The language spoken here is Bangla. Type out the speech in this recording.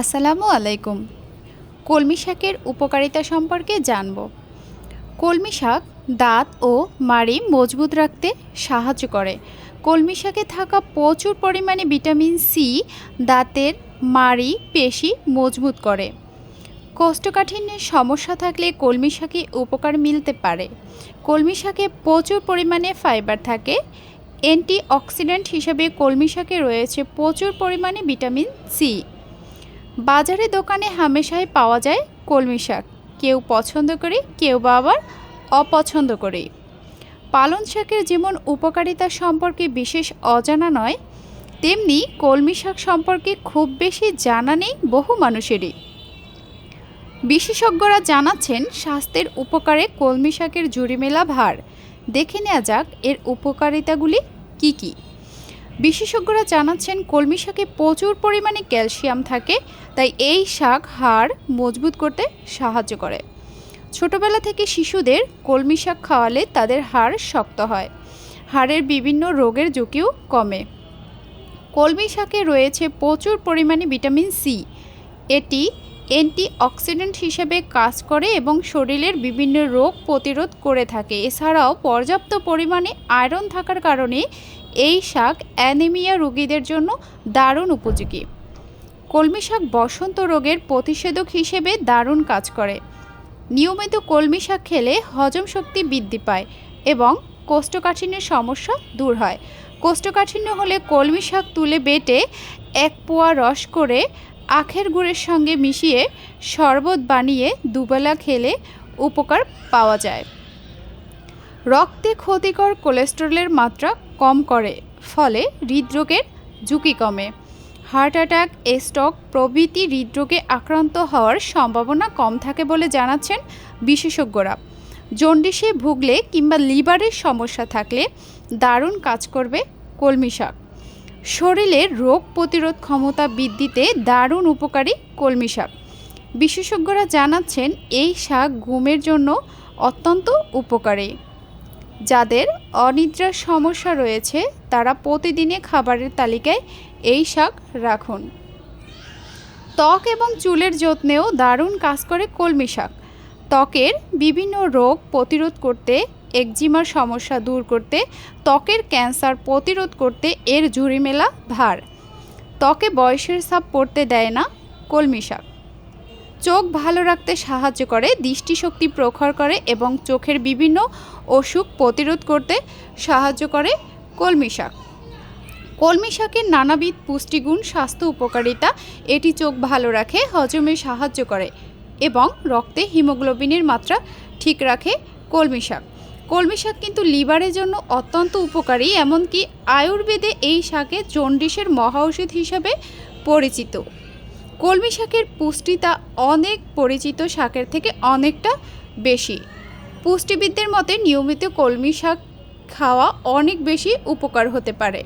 আসসালামু আলাইকুম। কলমি শাকের উপকারিতা সম্পর্কে জানব। কলমি শাক দাঁত ও মাড়ি মজবুত রাখতে সাহায্য করে। কলমি শাকে থাকা প্রচুর পরিমাণে ভিটামিন সি দাঁতের মাড়ি পেশি মজবুত করে। কোষ্ঠকাঠিন্যের সমস্যা থাকলে কলমি শাকে উপকার মিলতে পারে। কলমি শাকে প্রচুর পরিমাণে ফাইবার থাকে। অ্যান্টিঅক্সিডেন্ট হিসেবে কলমি শাকে রয়েছে প্রচুর পরিমাণে ভিটামিন সি। বাজারে দোকানে হামেশাই পাওয়া যায় কলমি শাক। কেউ পছন্দ করে, কেউ বা আবার অপছন্দ করে। পালং শাকের যেমন উপকারিতা সম্পর্কে বিশেষ অজানা নয়, তেমনি কলমি শাক সম্পর্কে খুব বেশি জানা নেই বহু মানুষেরই। বিশেষজ্ঞরা জানাচ্ছেন, স্বাস্থ্যের উপকারে কলমি শাকের জুড়ি মেলা ভার। দেখে নেওয়া যাক এর উপকারিতাগুলি কি কী। বিশেষজ্ঞরা জানাচ্ছেন, কলমি শাকে প্রচুর পরিমাণে ক্যালসিয়াম থাকে, তাই এই শাক হাড় মজবুত করতে সাহায্য করে। ছোটবেলা থেকে শিশুদের কলমি শাক খাওয়ালে তাদের হাড় শক্ত হয়। হাড়ের বিভিন্ন রোগের ঝুঁকিও কমে। কলমি শাকে রয়েছে প্রচুর পরিমাণে ভিটামিন সি। এটি অ্যান্টিঅক্সিডেন্ট হিসেবে কাজ করে এবং শরীরের বিভিন্ন রোগ প্রতিরোধ করে থাকে। এছাড়াও পর্যাপ্ত পরিমাণে আয়রন থাকার কারণে এই শাক অ্যানিমিয়া রোগীদের জন্য দারুণ উপযোগী। কলমি শাক বসন্ত রোগের প্রতিষেধক হিসেবে দারুণ কাজ করে। নিয়মিত কলমি শাক খেলে হজম শক্তি বৃদ্ধি পায় এবং কোষ্ঠকাঠিন্যের সমস্যা দূর হয়। কোষ্ঠকাঠিন্য হলে কলমি শাক তুলে বেটে এক পোয়া রস করে আখের গুড়ের সঙ্গে মিশিয়ে শরবত বানিয়ে দুবেলা খেলে উপকার পাওয়া যায়। রক্তে ক্ষতিকর কোলেস্টেরলের মাত্রা কম করে, ফলে হৃদরোগের ঝুঁকি কমে। হার্ট অ্যাটাক, স্ট্রোক প্রভৃতি হৃদরোগে আক্রান্ত হওয়ার সম্ভাবনা কম থাকে বলে জানাচ্ছেন বিশেষজ্ঞরা। জন্ডিসে ভুগলে কিংবা লিভারের সমস্যা থাকলে দারুণ কাজ করবে কলমি শাক। শরীরের রোগ প্রতিরোধ ক্ষমতা বৃদ্ধিতে দারুণ উপকারী কলমি শাক। বিশেষজ্ঞরা জানাচ্ছেন, এই শাক ঘুমের জন্য অত্যন্ত উপকারী। যাদের অনিদ্রার সমস্যা রয়েছে, তারা প্রতিদিনে খাবারের তালিকায় এই শাক রাখুন। ত্বক এবং চুলের যত্নেও দারুণ কাজ করে কলমি শাক। ত্বকের বিভিন্ন রোগ প্রতিরোধ করতে একজিমার সমস্যা দূর করতে, ত্বকের ক্যান্সার প্রতিরোধ করতে এর ঝুড়ি মেলা ভার। ত্বকে বয়সের ছাপ পড়তে দেয় না কলমি শাক। চোখ ভালো রাখতে সাহায্য করে, দৃষ্টিশক্তি প্রখর করে এবং চোখের বিভিন্ন অসুখ প্রতিরোধ করতে সাহায্য করে কলমি শাক। কলমি শাকের নানাবিধ পুষ্টিগুণ, স্বাস্থ্য উপকারিতা, এটি চোখ ভালো রাখে, হজমে সাহায্য করে এবং রক্তে হিমোগ্লোবিনের মাত্রা ঠিক রাখে কলমি শাক। কলমি শাক কিন্তু লিভারের জন্য অত্যন্ত উপকারী, এমনকি আয়ুর্বেদে এই শাকে জন্ডিসের ওষুধ হিসাবে পরিচিত। কলমি শাকের পুষ্টিতা অনেক পরিচিত শাকের থেকে অনেকটা বেশি। পুষ্টিবিদদের মতে নিয়মিত কলমি শাক খাওয়া অনেক বেশি উপকার হতে পারে।